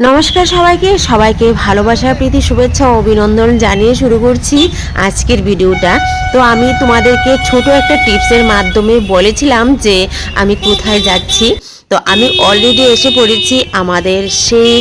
নমস্কার সবাইকে সবাইকে ভালোবাসা প্রীতি, শুভেচ্ছা ও অভিনন্দন জানিয়ে শুরু করছি আজকের ভিডিওটা। তো আমি তোমাদেরকে ছোট একটা টিপসের মাধ্যমে বলেছিলাম যে আমি কোথায় যাচ্ছি। তো আমি অলরেডি এসে পড়েছি আমাদের সেই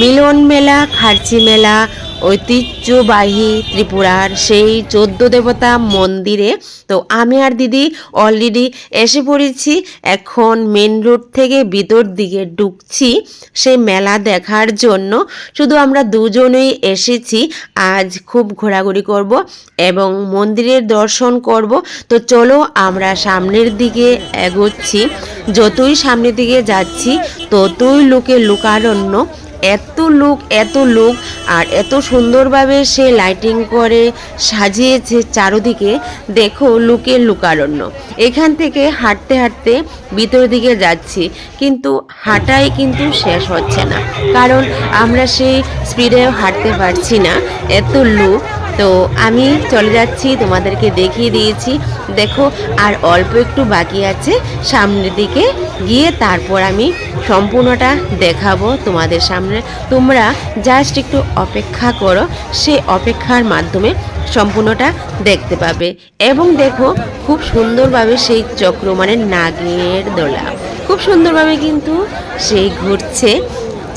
মিলন মেলা, খার্চি মেলা ঐতিহ্যবাহী ত্রিপুরার সেই চোদ্দ দেবতা মন্দিরে। তো আমি আর দিদি অলরেডি এসে পড়েছি। এখন মেন রোড থেকে ভিতর দিকে ঢুকছি সেই মেলা দেখার জন্য। শুধু আমরা দুজনেই এসেছি। আজ খুব ঘোরাঘুরি করব এবং মন্দিরের দর্শন করব। তো চলো আমরা সামনের দিকে এগোচ্ছি। যতই সামনের দিকে যাচ্ছি, ততই লোকে লোকারণ্য। এত লুক, এত লোক আর এত সুন্দরভাবে সে লাইটিং করে সাজিয়েছে চারোদিকে, দেখো লুকের লুকারণ্য। এখান থেকে হাঁটতে হাঁটতে ভিতর দিকে যাচ্ছি, কিন্তু হাঁটাই কিন্তু শেষ হচ্ছে না। কারণ আমরা সেই স্পিডেও হাঁটতে পারছি না। এত লোক তো আমি চলে যাচ্ছি, তোমাদেরকে দেখিয়ে দিয়েছি। দেখো, আর অল্প একটু বাকি আছে। সামনের দিকে গিয়ে তারপর আমি সম্পূর্ণটা দেখাবো তোমাদের সামনে। তোমরা জাস্ট একটু অপেক্ষা করো, সে অপেক্ষার মাধ্যমে সম্পূর্ণটা দেখতে পাবে। এবং দেখো, খুব সুন্দরভাবে সেই চক্র মানে নাগের দোলা। খুব সুন্দরভাবে কিন্তু সেই ঘুরছে।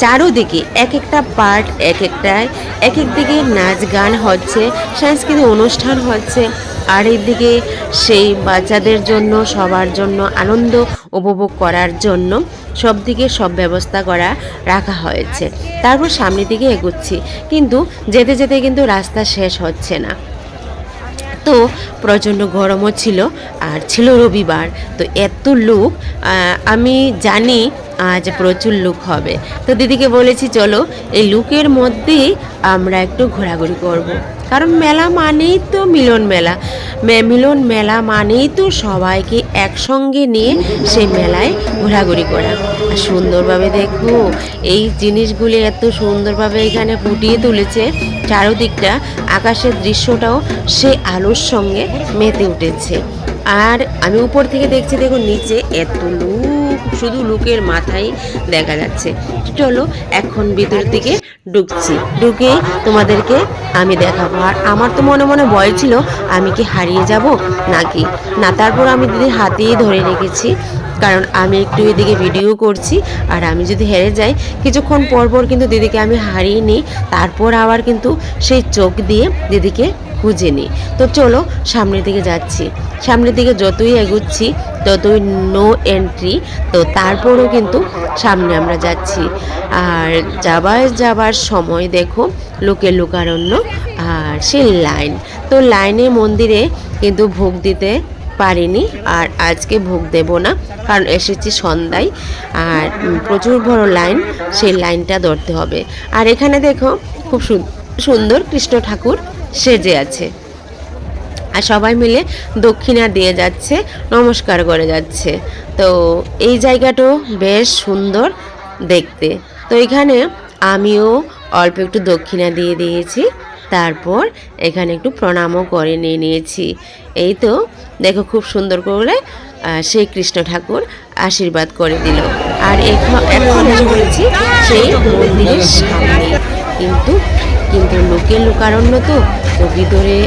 চারোদিকে এক একটা পার্ট এক একটায় এক একদিকে নাচ গান হচ্ছে, সাংস্কৃতিক অনুষ্ঠান হচ্ছে, আর দিকে সেই বাচ্চাদের জন্য, সবার জন্য আনন্দ উপভোগ করার জন্য সব দিকে সব ব্যবস্থা করা রাখা হয়েছে। তারপর সামনের দিকে এগোচ্ছি, কিন্তু যেতে যেতে কিন্তু রাস্তা শেষ হচ্ছে না। তো প্রচণ্ড গরমও ছিল আর ছিল রবিবার তো এত লোক আমি জানি আজ প্রচুর লুক হবে তো দিদিকে বলেছি, চলো এই লুকের মধ্যেই আমরা একটু ঘোরাঘুরি করব। কারণ মেলা মানেই তো মিলন মেলা। মিলন মেলা মানেই তো সবাইকে একসঙ্গে নিয়ে সেই মেলায় ঘোরাঘুরি করা। আর সুন্দরভাবে দেখো, এই জিনিসগুলি এত সুন্দরভাবে এখানে ফুটিয়ে তুলেছে, চারদিকটা আকাশের দৃশ্যটাও সেই আলোর সঙ্গে মেতে উঠেছে। আর আমি উপর থেকে দেখছি দেখো নিচে এত লুক। শুধু লুকের মাথায় দেখা যাচ্ছে। চলো এখন ভিতর দিকে ঢুকছি। ঢুকে তোমাদেরকে আমি দেখাবো। আর আমার তো মনে মনে ভয় ছিল, আমি কি হারিয়ে যাব নাকি? না, তারপর আমি দিদির হাতেই ধরে রেখেছি। কারণ আমি একটু এদিকে ভিডিও করছি, আর আমি যদি হেরে যাই, কিছুক্ষণ পর পর কিন্তু দিদিকে আমি হারিয়ে নিই। তারপর আবার কিন্তু সেই চোখ দিয়ে দিদিকে খুঁজে নিই তো চলো, সামনের দিকে যাচ্ছি। সামনের দিকে যতই এগুচ্ছি, ততই নো এন্ট্রি তো তারপরও কিন্তু সামনে আমরা যাচ্ছি। আর যাবার যাবার সময় দেখো, লোকে লোকারণ্য আর সেই লাইন তো লাইনে মন্দিরে কিন্তু ভোগ দিতে পারিনি আর আজকে ভোগ দেব না, কারণ এসেছি সন্ধ্যায়। আর প্রচুর বড় লাইন সেই লাইনটা ধরতে হবে। আর এখানে দেখো, খুব সু- সুন্দর কৃষ্ণ ঠাকুর সেজে আছে। আর সবাই মিলে দক্ষিণা দিয়ে যাচ্ছে, নমস্কার করে যাচ্ছে। তো এই জায়গাটাও বেশ সুন্দর দেখতে। তো এখানে আমিও অল্প একটু দক্ষিণা দিয়ে দিয়েছি, তারপর এখানে একটু প্রণামও করে নিয়ে নিয়েছি। এই তো, দেখো খুব সুন্দর করে সেই কৃষ্ণ ঠাকুর আশীর্বাদ করে দিল। আর এখন এসে সেই মন্দিরের সামনে। কিন্তু কিন্তু লোকে লোকারণ্য তো তো ভিতরে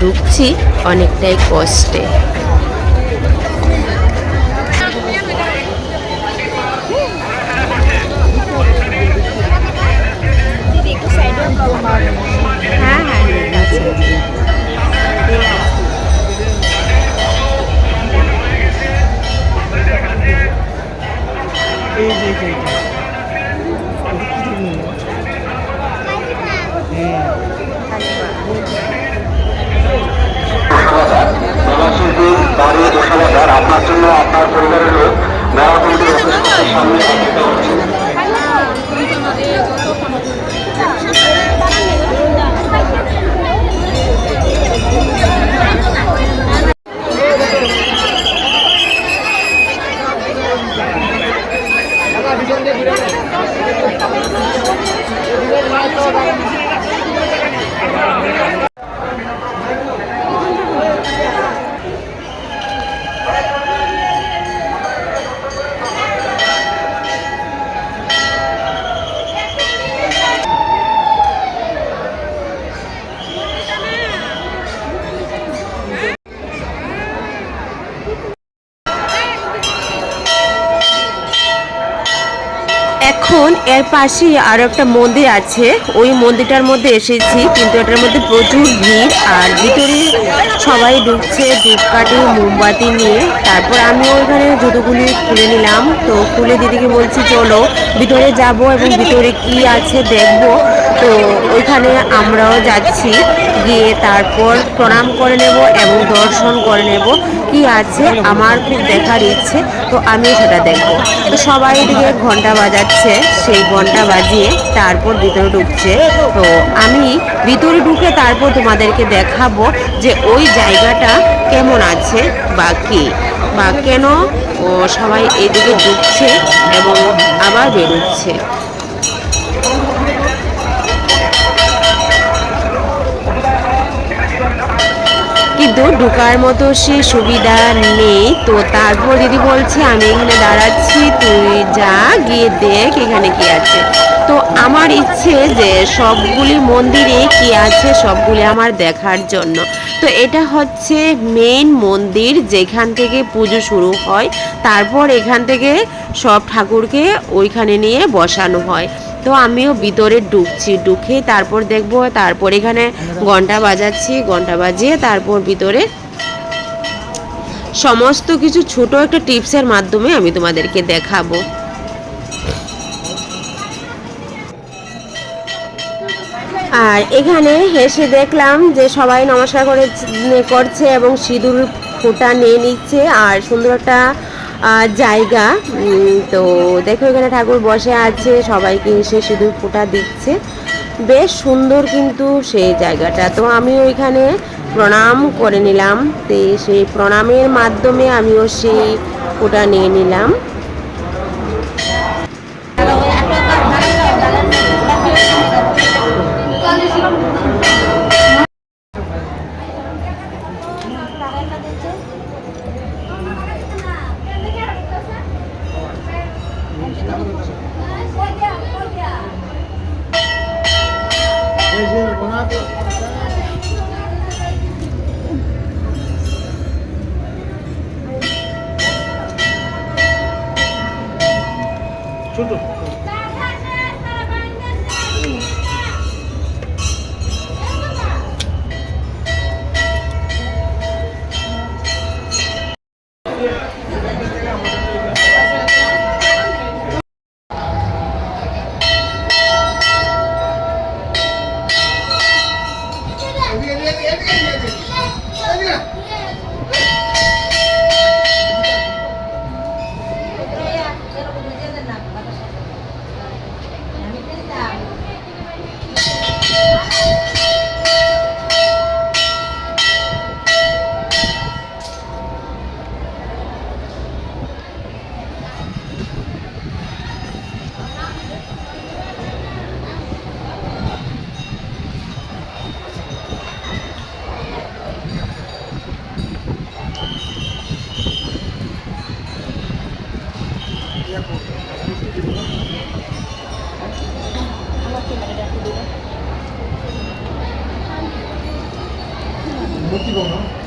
ঢুকছি অনেকটাই কষ্টে। পাশেই আরও একটা মন্দির আছে। ওই মন্দিরটার মধ্যে এসেছি, কিন্তু এটার মধ্যে প্রচুর ভিড় আর ভিতরে সবাই ঢুকছে ধূপকাঠি মোমবাতি নিয়ে। তারপর আমি ওইখানে জুতোগুলি খুলে নিলাম। তো খুলে দিদিকে বলছি, চলো, ভিতরে যাব এবং ভিতরে কি আছে দেখব। তো ওইখানে আমরাও যাচ্ছি। গিয়ে তারপর প্রণাম করে নেব এবং দর্শন করে নেব কি আছে, আমার খুব দেখার ইচ্ছে, তো আমিও সেটা দেখব। তো সবাই এদিকে ঘণ্টা বাজাচ্ছে, সেই ঘণ্টা বাজিয়ে তারপর ভিতরে ঢুকছে। তো আমি ভিতরে ঢুকে তারপর তোমাদেরকে দেখাবো যে ওই জায়গাটা কেমন আছে বা কি। বা কেন সবাই এদিকে ঢুকছে এবং আবার বেরোচ্ছে। কিন্তু ঢোকার মতো সে সুবিধা নেই। তো তারপর দিদি বলছে, আমি এখানে দাঁড়াচ্ছি, তুই যা, গিয়ে দেখ এখানে কি আছে। তো আমার ইচ্ছে যে সবগুলি মন্দিরে কি আছে, সবগুলি আমার দেখার জন্য। তো এটা হচ্ছে মেন মন্দির, যেখান থেকে পুজো শুরু হয়। তারপর এখান থেকে সব ঠাকুরকে ওইখানে নিয়ে বসানো হয়। তো আমিও ভিতরে ঢুকছি, ঢুকে তারপর দেখব, তারপর এখানে ঘণ্টা বাজাচ্ছি ঘণ্টা বাজিয়ে তারপর ভিতরে সমস্ত কিছু ছোট একটা টিপসের মাধ্যমে আমি তোমাদেরকে দেখাবো। আর এখানে এসে দেখলাম যে সবাই নমস্কার করে, করছে এবং সিঁদুর ফোঁটা নিয়ে নিচ্ছে, আর সুন্দর একটা জায়গা তো দেখো এখানে ঠাকুর বসে আছে, সবাইকে এসে সিঁদুর ফোঁটা দিচ্ছে। বেশ সুন্দর কিন্তু সেই জায়গাটা। তো আমি ওইখানে প্রণাম করে নিলাম। তো সেই প্রণামের মাধ্যমে আমিও সেই ফোঁটা নিয়ে নিলাম। মূর্তি পাবো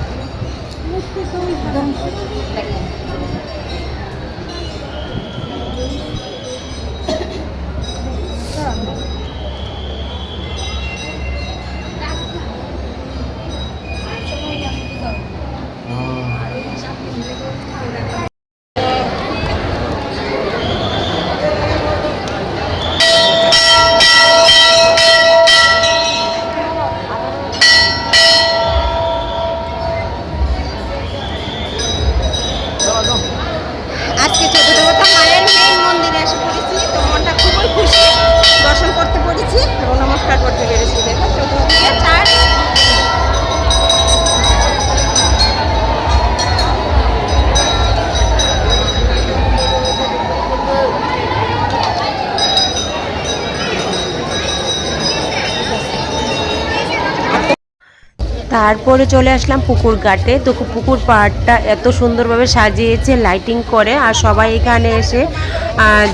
তারপরে চলে আসলাম পুকুর ঘাটে। তো পুকুর পাহাড়টা এত সুন্দরভাবে সাজিয়েছে লাইটিং করে আর সবাই এখানে এসে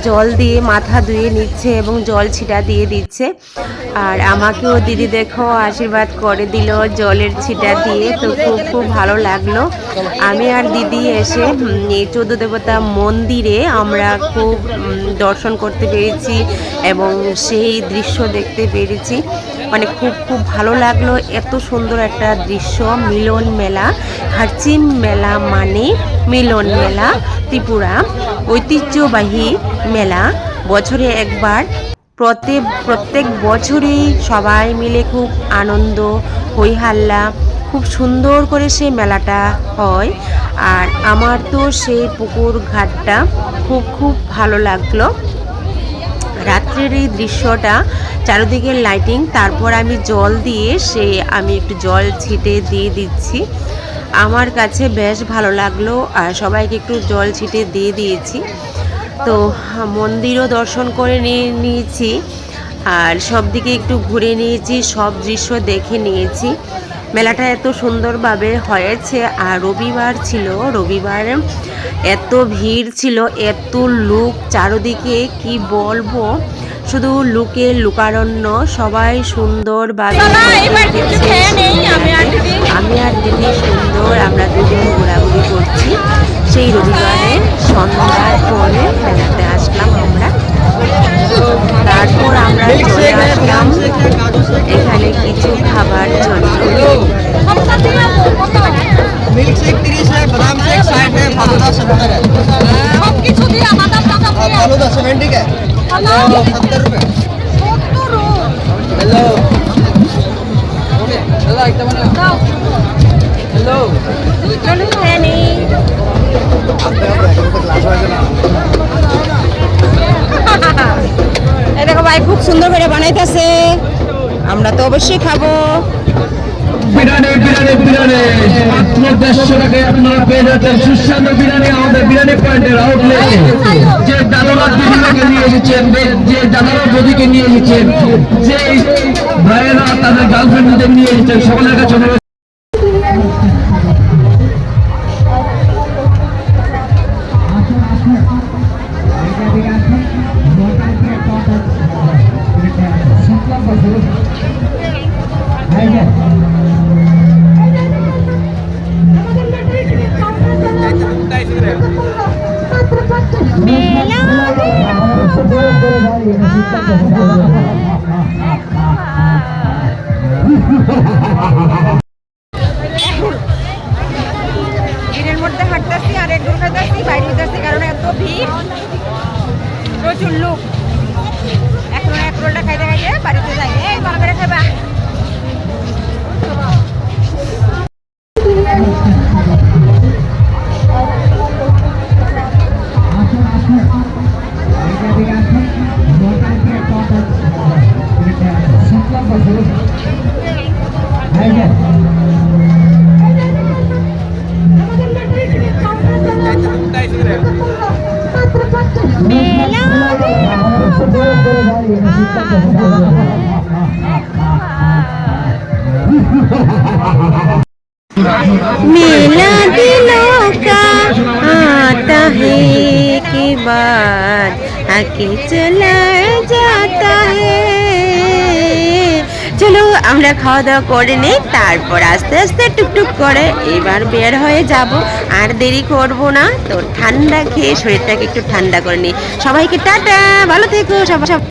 জল দিয়ে মাথা ধুয়ে নিচ্ছে এবং জল ছিটা দিয়ে দিচ্ছে। আর আমাকেও দিদি দেখো আশীর্বাদ করে দিল জলের ছিটা দিয়ে, তো খুব খুব ভালো লাগল। আমি আর দিদি এসে চোদ্দ দেবতা মন্দিরে আমরা খুব দর্শন করতে পেরেছি এবং সেই দৃশ্য দেখতে পেরেছি। মানে খুব খুব ভালো লাগল। এত সুন্দর একটা দৃশ্য, মিলন মেলা হারচিম মেলা মানে মিলন মেলা, ত্রিপুরা, ঐতিহ্যবাহী মেলা। বছরে একবার, প্রত্যেক প্রত্যেক বছরেই সবাই মিলে খুব আনন্দ হইহাল্লা খুব সুন্দর করে সেই মেলাটা হয়। আর আমার তো সেই পুকুর ঘাটটা খুব খুব ভালো লাগল। রাত্রের এই দৃশ্যটা চারিদিকে লাইটিং তারপর আমি জল দিয়ে সে আমি একটু জল ছিটে দিয়ে দিচ্ছি। আমার কাছে বেশ ভালো লাগল, আর সবাইকে একটু জল ছিটে দিয়ে দিয়েছি। তো মন্দিরও দর্শন করে নিয়ে নিয়েছি, আর সব দিকে একটু ঘুরে নিয়েছি, সব দৃশ্য দেখে নিয়েছি। মেলাটা এত সুন্দরভাবে হয়েছে, আর রবিবার ছিল, রবিবার এত ভিড় ছিল, এত লোক, চারদিকে কি বলব? শুধু লুকে লুকারণ্য সবাই সুন্দর নেই আমি আর দিদি সুন্দর আমরা দুজন ঘোরাঘুরি হ্যালো হ্যালো দেখো ভাই খুব সুন্দর করে বানাইতেছে। আমরা তো অবশ্যই খাব। বিরিয়ানি বিরিয়ানি বিরিয়ানি। মাত্র দেড়শো টাকায় আপনারা পেয়ে যাচ্ছেন সুস্বাদু বিরিয়ানি আমাদের বিরিয়ানি পয়েন্টের আউটলেটে যে দাদারা দিদিকে নিয়ে এসেছেন যে- যে দাদারা বদিকে নিয়ে এসেছেন যে ভাইয়েরা তাদের গার্লফ্রেন্ডদের নিয়ে এসেছেন সকলের কাছে Hello, hello, मेला दिलों का आता है के बाद आके चला जाता है চলো আমরা খাওয়া দাওয়া করে নিই তারপর আস্তে আস্তে টুকটুক করে এবার বের হয়ে যাব আর দেরি করব না তো ঠান্ডা খেয়ে শরীরটাকে একটু ঠান্ডা করে নিই সবাইকে টাটা ভালো থেকো সবাই